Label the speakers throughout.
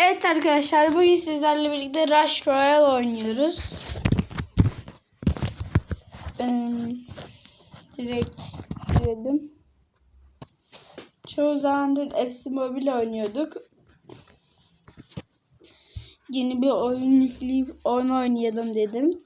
Speaker 1: Evet arkadaşlar bugün sizlerle birlikte Rush Royale oynuyoruz. Ee, direkt girelim. Çoğu zamandır FC Mobile oynuyorduk. Yeni bir oyun yükleyip oyun oynayalım dedim.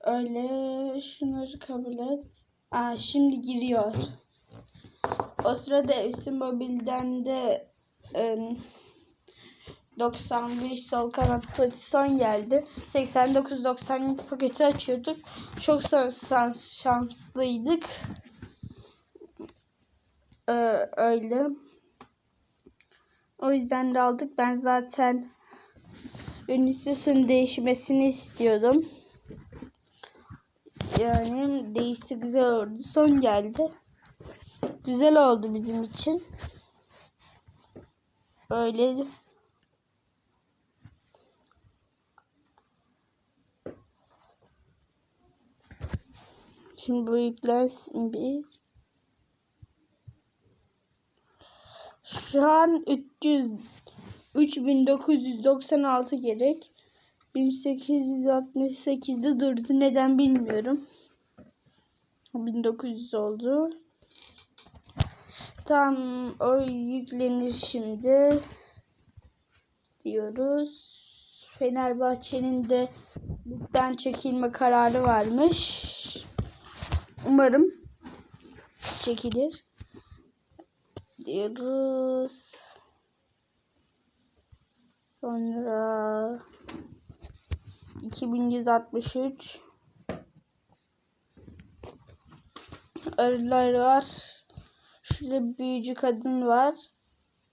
Speaker 1: Öyle şunları kabul et. Aa, şimdi giriyor. O sırada FC Mobile'den de 95 sol kanat pozisyon geldi. 89-90 paketi açıyorduk. Çok şans, şanslıydık. Ee, öyle. O yüzden de aldık. Ben zaten Vinicius'un değişmesini istiyordum. Yani değişti güzel oldu. Son geldi. Güzel oldu bizim için. Öyle Şimdi bu yüklensin bir. Şu an 300 3996 gerek. 1868'de durdu. Neden bilmiyorum. 1900 oldu. Tam o yüklenir şimdi diyoruz. Fenerbahçe'nin de ligden çekilme kararı varmış. Umarım çekilir diyoruz. Sonra 2163 arılar var. Şurada büyücü kadın var.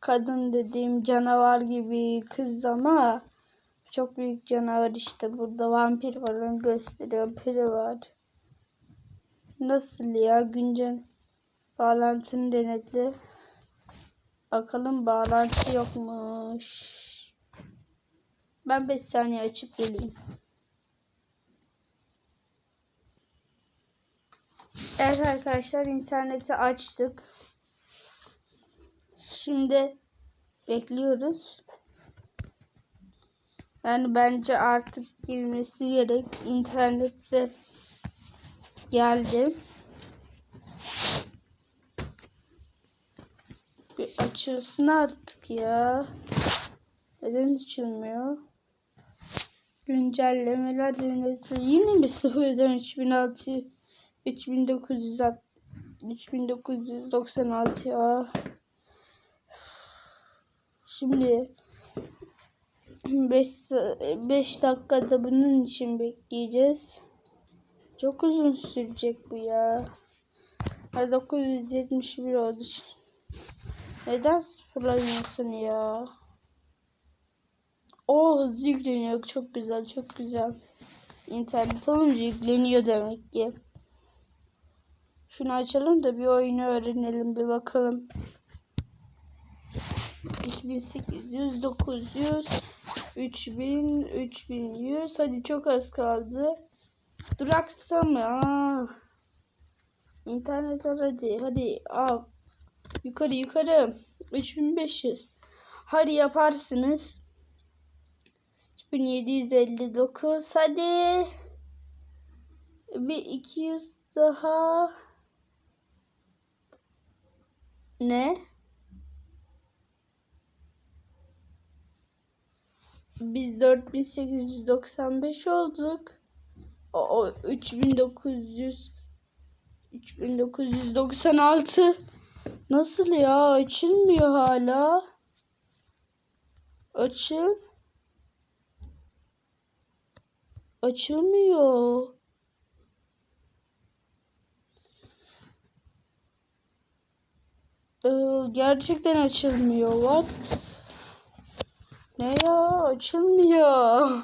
Speaker 1: Kadın dediğim canavar gibi kız ama çok büyük canavar işte. Burada vampir var onu gösteriyor. Peri var. Nasıl ya güncel bağlantını denetle. Bakalım bağlantı yokmuş. Ben 5 saniye açıp geleyim. Evet arkadaşlar interneti açtık. Şimdi bekliyoruz. Yani bence artık girmesi gerek. İnternette geldi. Bir açılsın artık ya. Neden açılmıyor? Güncellemeler yönetiyor. Yine mi sıfırdan 3006 3900 3996 ya. Şimdi 5 5 dakikada bunun için bekleyeceğiz. Çok uzun sürecek bu ya. 971 oldu. Neden sıfırlanıyorsun ya? O hızlı yükleniyor. Çok güzel, çok güzel. İnternet olunca yükleniyor demek ki. Şunu açalım da bir oyunu öğrenelim, bir bakalım. 3800, 900, 3000, 3100. Hadi çok az kaldı. Duraksama. Aa. İnternet hadi. Hadi al. Yukarı yukarı. 3500. Hadi yaparsınız. 1759. Hadi. Bir 200 daha. Ne? Biz 4895 olduk. O, o 3900 3996 Nasıl ya? Açılmıyor hala. Açıl. Açılmıyor. Ee, gerçekten açılmıyor. What? Ne ya? Açılmıyor.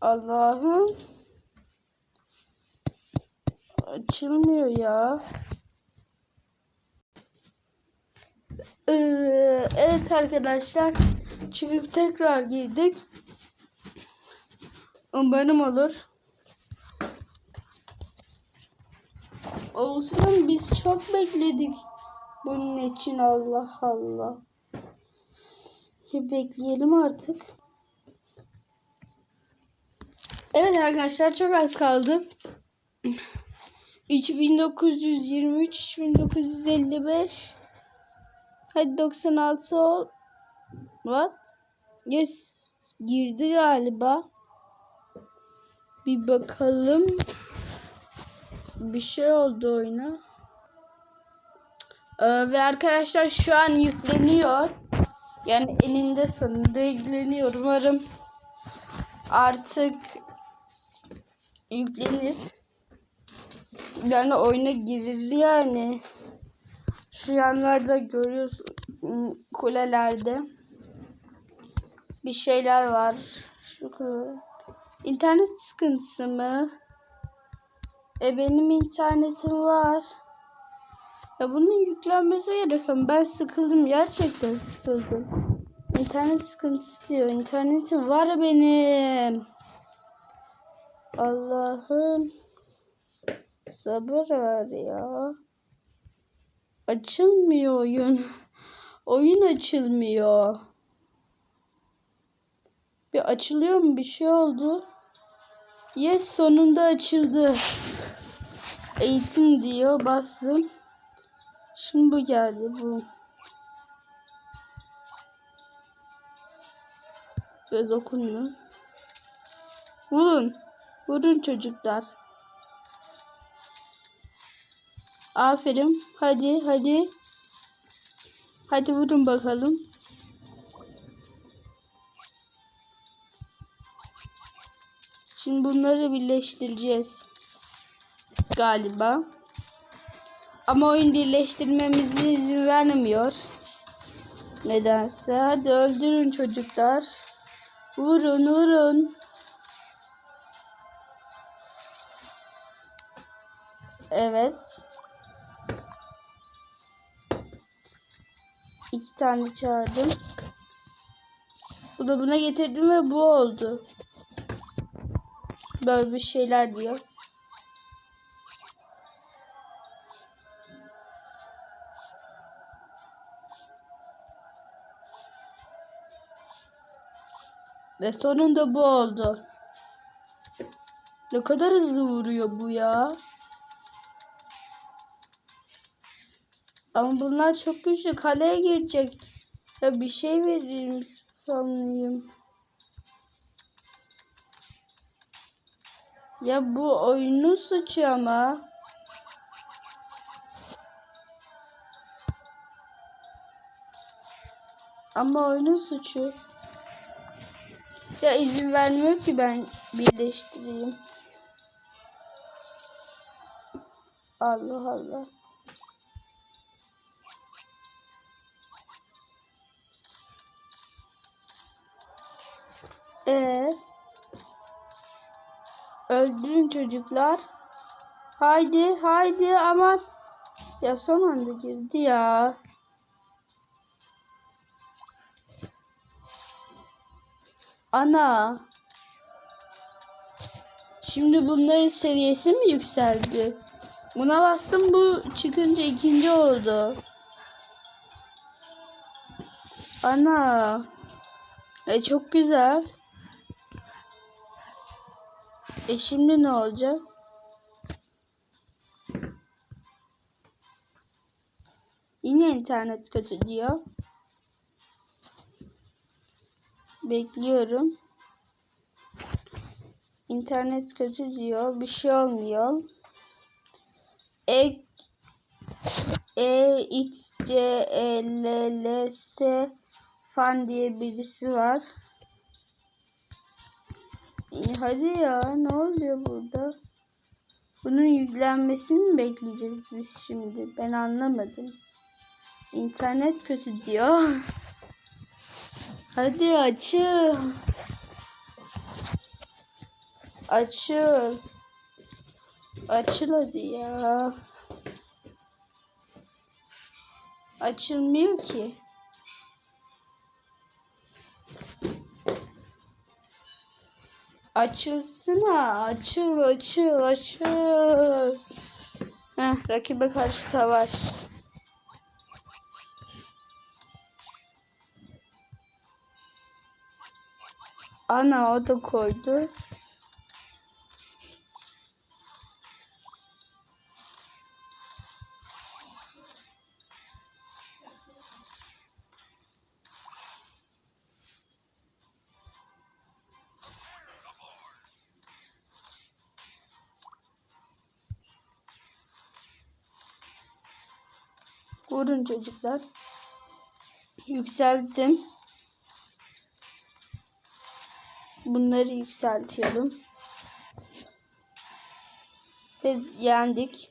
Speaker 1: Allah'ım. Açılmıyor ya. Ee, evet arkadaşlar. Çıkıp tekrar girdik. Umarım olur. Olsun biz çok bekledik. Bunun için Allah Allah. Bir bekleyelim artık. Evet arkadaşlar çok az kaldı. 3923 3955 Hadi 96 ol. What? Yes. Girdi galiba. Bir bakalım. Bir şey oldu oyuna. Ee, ve arkadaşlar şu an yükleniyor. Yani eninde sonunda yükleniyor. Umarım artık yüklenir. Yani oyuna girir yani. Şu yanlarda görüyorsun kulelerde bir şeyler var. Şu İnternet sıkıntısı mı? E benim internetim var. Ya bunun yüklenmesi gerekiyor. Ben sıkıldım. Gerçekten sıkıldım. İnternet sıkıntısı diyor. İnternetim var benim. Allah'ım. Sabır ver ya. Açılmıyor oyun. Oyun açılmıyor. Bir açılıyor mu? Bir şey oldu. Yes sonunda açıldı. Eğitim diyor. Bastım. Şimdi bu geldi bu. Biraz okunmuyor. Vurun. Vurun çocuklar. Aferin. Hadi hadi. Hadi vurun bakalım. Şimdi bunları birleştireceğiz. Galiba. Ama oyun birleştirmemize izin vermiyor. Nedense. Hadi öldürün çocuklar. Vurun vurun. Evet. İki tane çağırdım. Bu da buna getirdim ve bu oldu. Böyle bir şeyler diyor. Ve sonunda bu oldu. Ne kadar hızlı vuruyor bu ya. Ama bunlar çok güçlü. Kaleye girecek. Ya bir şey vereyim sanayım. Ya bu oyunun suçu ama. Ama oyunun suçu. Ya izin vermiyor ki ben birleştireyim. Allah Allah. Ee, öldürün çocuklar. Haydi, haydi aman. Ya son anda girdi ya. Ana. Şimdi bunların seviyesi mi yükseldi? Buna bastım bu çıkınca ikinci oldu. Ana. E çok güzel. E şimdi ne olacak? Yine internet kötü diyor. Bekliyorum. İnternet kötü diyor. Bir şey olmuyor. E E X C E L L S fan diye birisi var. İyi, hadi ya ne oluyor burada? Bunun yüklenmesini mi bekleyeceğiz biz şimdi? Ben anlamadım. İnternet kötü diyor. Hadi açıl. Açıl. Açıl hadi ya. Açılmıyor ki. Açılsana. Açıl açıl açıl. Heh, rakibe karşı savaş. Ana o da koydu. Vurun çocuklar. Yükselttim. Bunları yükseltiyorum. Ve yendik.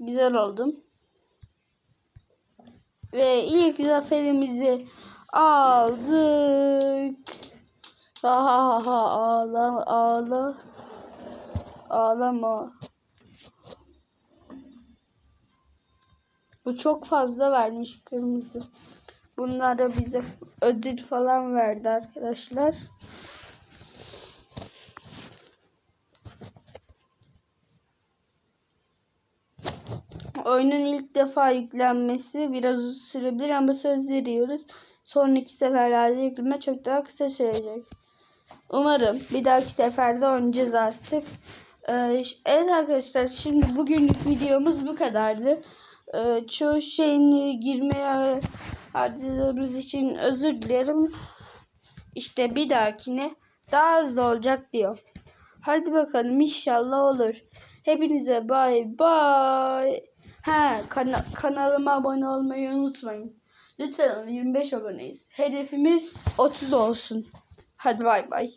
Speaker 1: Güzel oldum. Ve ilk zaferimizi aldık. Ha ha ha ha ağla ağla. Ağlama. Bu çok fazla vermiş kırmızı. Bunlar da bize ödül falan verdi arkadaşlar. Oyunun ilk defa yüklenmesi biraz uzun sürebilir ama söz veriyoruz. Sonraki seferlerde yükleme çok daha kısa sürecek. Umarım bir dahaki seferde oynayacağız artık. Ee, evet arkadaşlar şimdi bugünlük videomuz bu kadardı. Ee, çoğu şeyini girmeye harcadığımız için özür dilerim. İşte bir dahakine daha hızlı olacak diyor. Hadi bakalım inşallah olur. Hepinize bay bay. Ha kana kanalıma abone olmayı unutmayın. Lütfen 25 aboneyiz. Hedefimiz 30 olsun. Hadi bay bay.